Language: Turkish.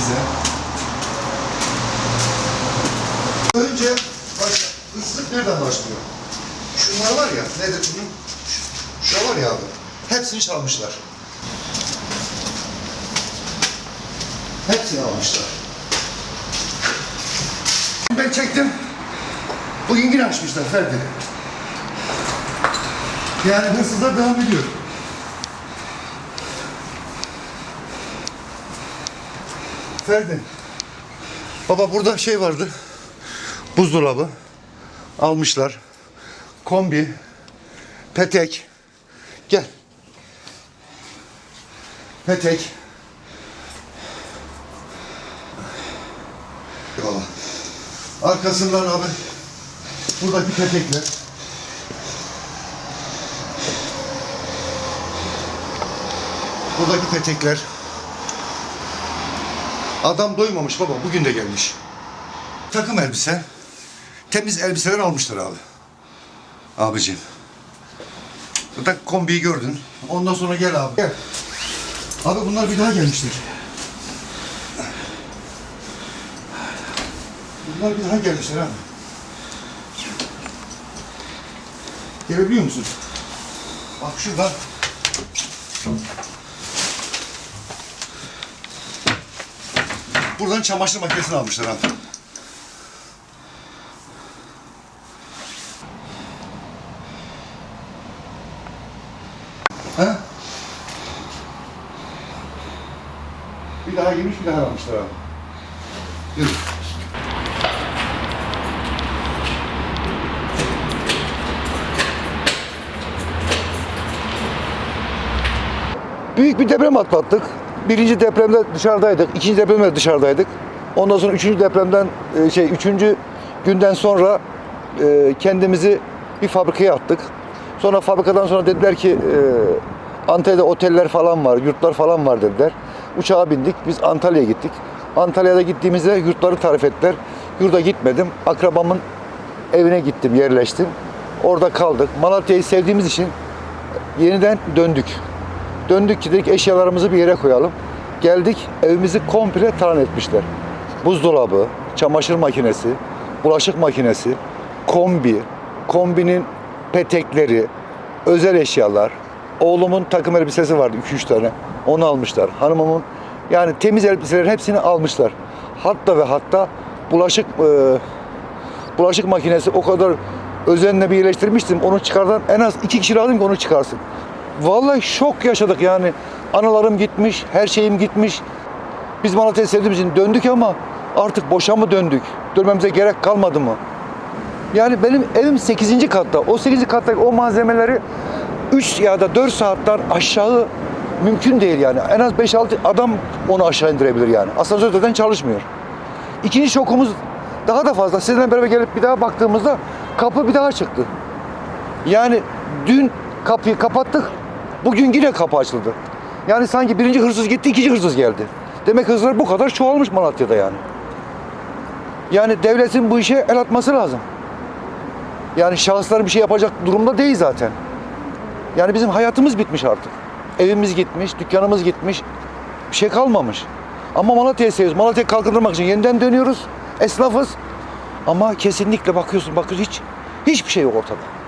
evimize. Önce başla. Hırsızlık nereden başlıyor? Şunlar var ya, nedir bunun? Şu, şu var ya abi. Hepsini çalmışlar. Hepsini almışlar. Ben çektim. Bugün yine açmışlar Ferdi. Yani hırsızlar devam ediyor. Ferdi. Baba burada şey vardı. Buzdolabı. Almışlar. Kombi. Petek. Gel. Petek. Eyvallah. Arkasından abi buradaki petekler. Buradaki petekler. Adam doymamış baba. Bugün de gelmiş. Takım elbise. Temiz elbiseler almışlar abi. Abicim. Burada kombiyi gördün. Ondan sonra gel abi. Gel. Abi bunlar bir daha gelmişler. Bunlar bir daha gelmişler abi. Gelebiliyor musun? Bak şurada. Buradan çamaşır makinesini almışlar abi. Ha? Bir daha yemiş bir daha almışlar abi. Yürü. Büyük bir deprem atlattık. Birinci depremde dışarıdaydık, ikinci depremde dışarıdaydık. Ondan sonra üçüncü depremden, e, şey üçüncü günden sonra e, kendimizi bir fabrikaya attık. Sonra fabrikadan sonra dediler ki e, Antalya'da oteller falan var, yurtlar falan var dediler. Uçağa bindik, biz Antalya'ya gittik. Antalya'da gittiğimizde yurtları tarif ettiler. Yurda gitmedim, akrabamın evine gittim, yerleştim. Orada kaldık. Malatya'yı sevdiğimiz için yeniden döndük. Döndük ki dedik eşyalarımızı bir yere koyalım. Geldik evimizi komple talan etmişler. Buzdolabı, çamaşır makinesi, bulaşık makinesi, kombi, kombinin petekleri, özel eşyalar. Oğlumun takım elbisesi vardı 2-3 tane. Onu almışlar. Hanımımın yani temiz elbiselerin hepsini almışlar. Hatta ve hatta bulaşık e, bulaşık makinesi o kadar özenle bir iyileştirmiştim. Onu çıkardan en az iki kişi lazım ki onu çıkarsın. Vallahi şok yaşadık yani. Analarım gitmiş, her şeyim gitmiş. Biz Malatya'yı sevdiğimiz için döndük ama artık boşa mı döndük? Dönmemize gerek kalmadı mı? Yani benim evim 8. katta. O 8. kattaki o malzemeleri 3 ya da 4 saatten aşağı mümkün değil yani. En az 5-6 adam onu aşağı indirebilir yani. Asansör zaten çalışmıyor. İkinci şokumuz daha da fazla. Sizinle beraber gelip bir daha baktığımızda kapı bir daha çıktı. Yani dün kapıyı kapattık. Bugün yine kapı açıldı. Yani sanki birinci hırsız gitti, ikinci hırsız geldi. Demek hırsızlar bu kadar çoğalmış Malatya'da yani. Yani devletin bu işe el atması lazım. Yani şahıslar bir şey yapacak durumda değil zaten. Yani bizim hayatımız bitmiş artık. Evimiz gitmiş, dükkanımız gitmiş. Bir şey kalmamış. Ama Malatya'yı seviyoruz. Malatya'yı kalkındırmak için yeniden dönüyoruz. Esnafız. Ama kesinlikle bakıyorsun, bakıyorsun hiç hiçbir şey yok ortada.